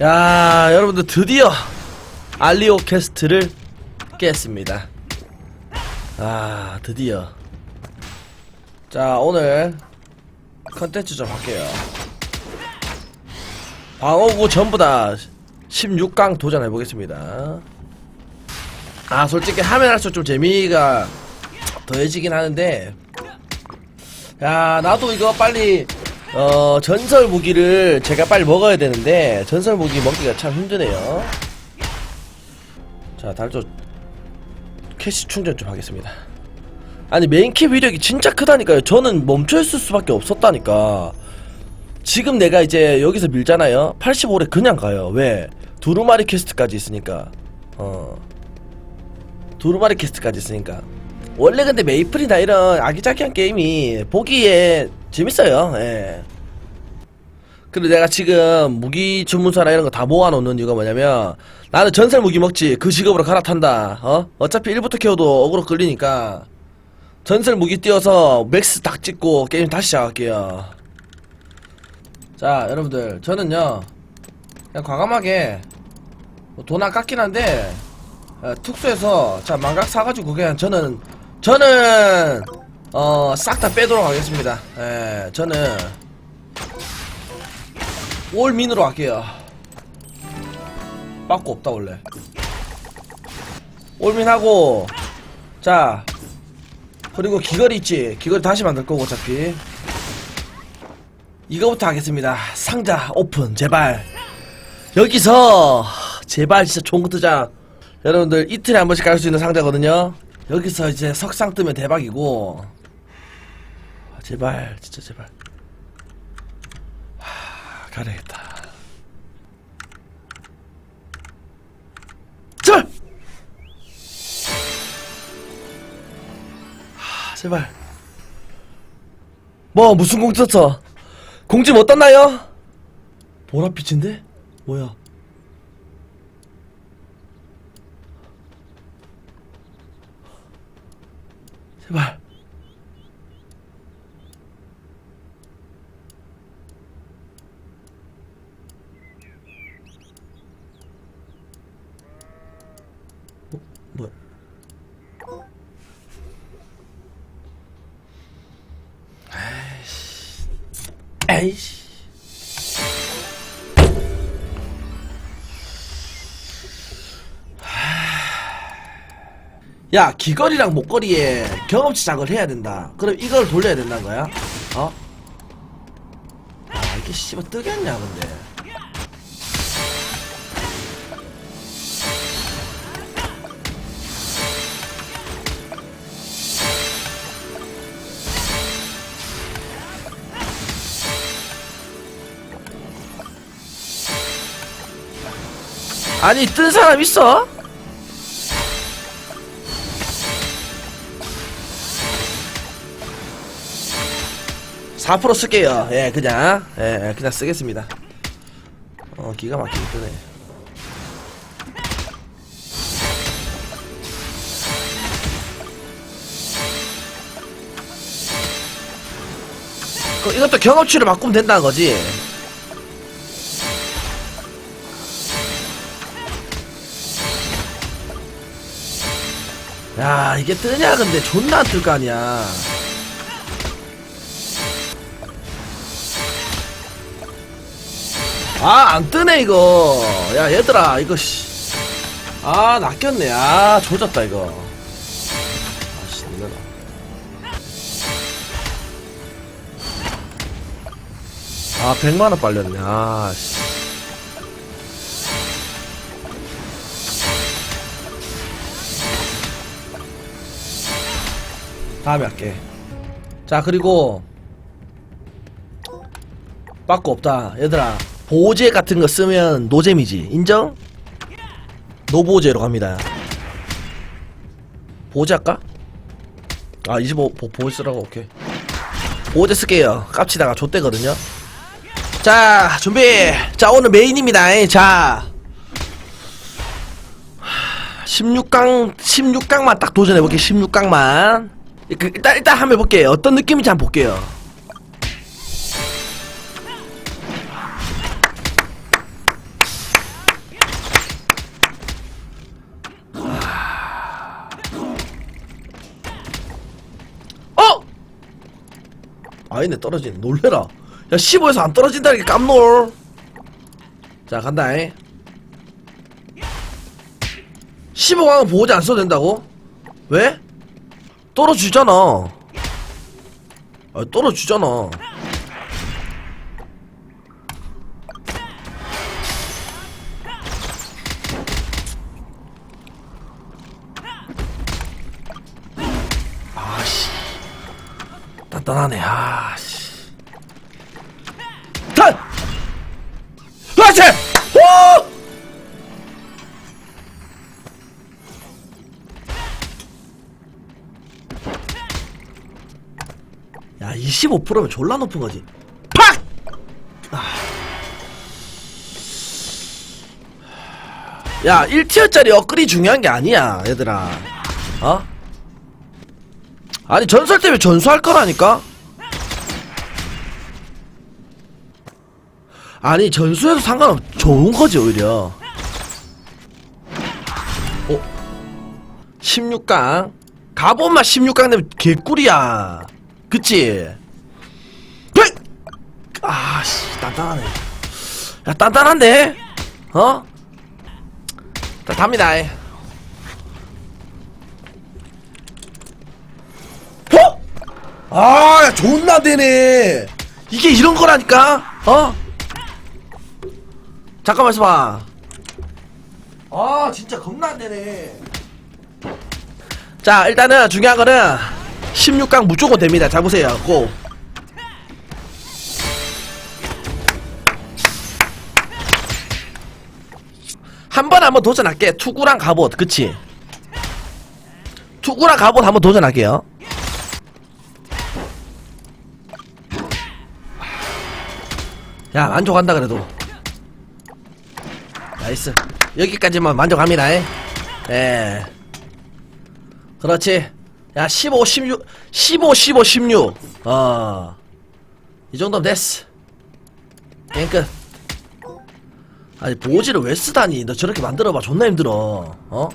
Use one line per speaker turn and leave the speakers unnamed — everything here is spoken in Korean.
야, 여러분들 드디어 알리오 캐스트를 깼습니다. 아, 드디어. 자, 오늘 컨텐츠 좀 할게요. 방어구 전부 다 16강 도전해보겠습니다. 아, 솔직히 하면 할수록 좀 재미가 더해지긴 하는데, 야, 나도 이거 빨리, 어, 전설 무기를 제가 빨리 먹어야 되는데, 전설 무기 먹기가 참 힘드네요. 자, 달조, 캐시 충전 좀 하겠습니다. 아니, 메인캡 위력이 진짜 크다니까요. 저는 멈춰있을 수밖에 없었다니까. 지금 내가 이제 여기서 밀잖아요. 85래 그냥 가요. 왜? 두루마리 퀘스트까지 있으니까. 어. 두루마리 퀘스트까지 있으니까. 원래 근데 메이플이나 이런 아기자기한 게임이 보기에 재밌어요. 예. 그리고 내가 지금 무기 주문서나 이런 거 다 모아놓는 이유가 뭐냐면 나는 전설 무기 먹지 그 직업으로 갈아탄다. 어? 어차피 1부터 키워도 어그로 끌리니까 전설 무기 띄워서 맥스 딱 찍고 게임 다시 시작할게요. 자 여러분들 저는요 그냥 과감하게 뭐돈 아깝긴 한데 어, 특수해서 자 망각 사가지고 그냥 저는 저는 어 싹 다 빼도록 하겠습니다. 예, 저는 올민으로 할게요. 빠꾸 없다 원래. 올민하고 자 그리고 귀걸이 있지. 귀걸이 다시 만들 거고 어차피 이거부터 하겠습니다. 상자 오픈 제발. 여기서 제발 진짜 좋은 거 뜨자. 여러분들 이틀에 한 번씩 갈 수 있는 상자거든요. 여기서 이제 석상 뜨면 대박이고. 아, 제발 진짜 제발. 하, 가려야겠다. 제발. 하, 제발. 뭐 무슨 공지 떴어? 공지 못 떴나요? 보랏빛인데? 뭐야? 제발. 뭐야? 에이씨. 에이씨. 야 귀걸이랑 목걸이에 경험치 작을 해야 된다 그럼 이걸 돌려야 된다는 거야? 어? 아 이게 씨발 뜨겠냐 근데 아니 뜬 사람 있어? (4% 쓸게요. 예 그냥. 예 그냥 쓰겠습니다. 어 기가 막히게 뜨네. 그 이것도 경험치로 바꾸면 된다는 거지 야 이게 뜨냐 근데? 존나 안 뜰 거 아니야. 아 안 뜨네 이거. 야 얘들아 이거 씨 아 낚였네. 아 조졌다 이거. 아씨 놀래라. 아 100만원 빨렸네. 아씨 다음에 할게. 자 그리고 빠꾸 없다. 얘들아 보호제 같은 거 쓰면 노잼이지. 인정? 노보호제로 갑니다. 보호제 할까? 아 25 보, 보호제 쓰라고 오케이. 보호제 쓸게요. 깝치다가 좆대거든요. 자 준비! 자 오늘 메인입니다. 자. 16강 16강만 딱 도전해볼게 16강만 그, 일단 일단 한번 볼게요. 어떤 느낌인지 한번 볼게요. 아. 어? 아니네 떨어진 놀래라 야 15에서 안 떨어진다니까 깜놀 자 간다잉 15강은 보호자 안 써도 된다고? 왜? 떨어지잖아. 아 떨어지잖아. 아씨. 단단하네 아씨. 단! 그렇지! 야 25%면 졸라 높은 거지 팍! 아. 야 1티어짜리 업글이 중요한 게 아니야 얘들아 어? 아니 전설 때문에 전수할 거라니까 아니 전수해도 상관없 좋은 거지 오히려 어? 16강 가본만 16강 되면 개꿀이야 그치? 백! 아씨 단단하네 야 단단한데? 어? 자 답니다 어? 아, 야, 존나 되네. 이게 이런 거라니까? 어? 잠깐만 있어봐. 아, 진짜 겁나 안 되네. 자, 일단은 중요한 거는 16강 무조건 됩니다. 자, 보세요. 고. 한 번 한번 도전할게. 투구랑 갑옷, 그치? 투구랑 갑옷 한번 도전할게요. 야 만족한다 그래도 나이스 여기까지만 만족합니다 에. 예 그렇지 야 15, 16 15, 15, 16 어. 이 정도면 됐어. 게임 끝. 아니 보호지를 왜 쓰다니? 너 저렇게 만들어봐. 존나 힘들어. 어?